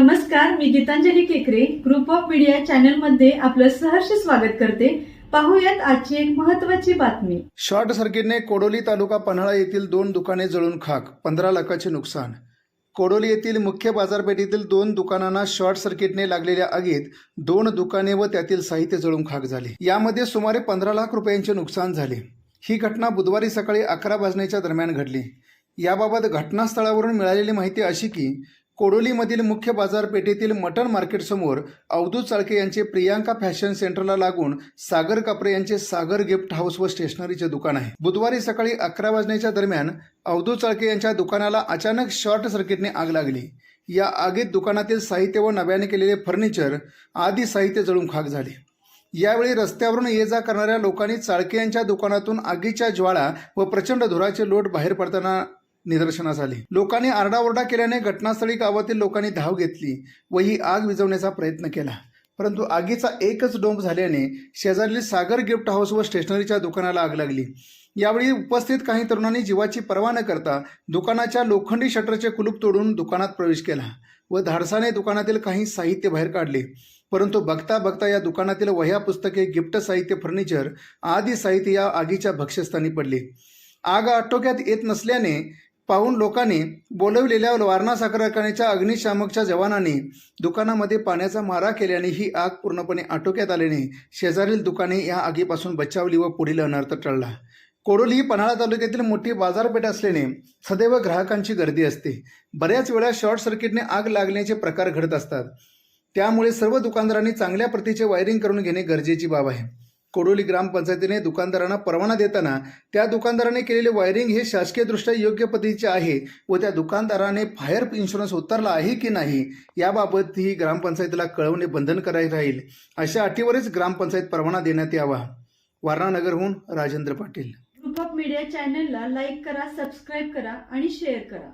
नमस्कार मी गीतांजली केकरे. Group of media चॅनलमध्ये आपलं सहर्ष स्वागत करते. पाहूयात आजची एक महत्वाची बातमी. शॉर्ट सर्किटने कोडोली तालुका पन्हाळा येथील दोन दुकाने जळून खाक पंधरा लाखाचे नुकसान. कोडोली येथील मुख्य बाजारपेठेतील दोन दुकानांना शॉर्ट सर्किटने लागलेल्या आगीत दोन दुकाने व त्यातील साहित्य जळून खाक झाले. यामध्ये सुमारे पंधरा लाख रुपयांचे नुकसान झाले. ही घटना बुधवारी सकाळी अकरा वाजण्याच्या दरम्यान घडली. याबाबत घटनास्थळावरून मिळालेली माहिती अशी की कोडोलीमधील मुख्य बाजारपेठेतील मटण मार्केटसमोर अवधूत चाळके यांचे प्रियांका फॅशन सेंटरला लागून सागर कापरे यांचे सागर गिफ्ट हाऊस व स्टेशनरीचे दुकान आहे. बुधवारी सकाळी अकरा वाजण्याच्या दरम्यान अवधूत चाळके यांच्या दुकानाला अचानक शॉर्ट सर्किटने आग लागली. या आगीत दुकानातील साहित्य व नव्याने केलेले फर्निचर आदी साहित्य जळून खाक झाले. यावेळी रस्त्यावरून ये जा करणाऱ्या लोकांनी चाळके यांच्या दुकानातून आगीच्या ज्वाळा व प्रचंड धुराचे लोट बाहेर पडताना निदर्शनास आले. लोकांनी आरडाओरडा केल्याने घटनास्थळी गावातील लोकांनी धाव घेतली व ही आग विझवण्याचा प्रयत्न केला. परंतु आगीचा एकच डोंब झाल्याने शेजारील सागर गिफ्ट हाऊस व स्टेशनरीच्या दुकानाला आग लागली. यावेळी उपस्थित काही तरुणांनी जीवाची पर्वा न करता दुकानाच्या लोखंडी शटरचे कुलूप तोडून दुकानात प्रवेश केला व धाडसाने दुकानातील काही साहित्य बाहेर काढले. परंतु बघता बघता या दुकानातील वह्या पुस्तके गिफ्ट साहित्य फर्निचर आदी साहित्य या आगीच्या भक्ष्यस्थानी पडले. आग आटोक्यात येत नसल्याने पाहून लोकांनी बोलवलेल्या वारणा साखर कारखान्याच्या अग्निशामकच्या जवानांनी दुकानामध्ये पाण्याचा मारा केल्याने ही आग पूर्णपणे आटोक्यात आल्याने शेजारील दुकाने या आगीपासून बचावली व पुढील अनर्थ टळला. कोडोली ही पन्हाळा तालुक्यातील मोठी बाजारपेठ असल्याने सदैव ग्राहकांची गर्दी असते. बऱ्याच वेळा शॉर्ट सर्किटने आग लागण्याचे प्रकार घडत असतात. त्यामुळे सर्व दुकानदारांनी चांगल्या प्रतीचे वायरिंग करून घेणे गरजेची बाब आहे. कोडोली ग्रामपंचायतीने दुकानदारांना परवाना देताना त्या दुकानदाराने केलेले वायरिंग हे शासकीयदृष्ट्या योग्य पद्धतीचे आहे व त्या दुकानदाराने फायर इन्शुरन्स उतरला आहे की नाही याबाबत ही ग्रामपंचायतीला कळवणे बंधनकारक राहील. अशा अटीवरच ग्रामपंचायत परवाना देण्यात यावा. वारणानगरहून Rajendra Patil. Group of media चॅनलला लाईक करा सबस्क्राईब करा आणि शेअर करा.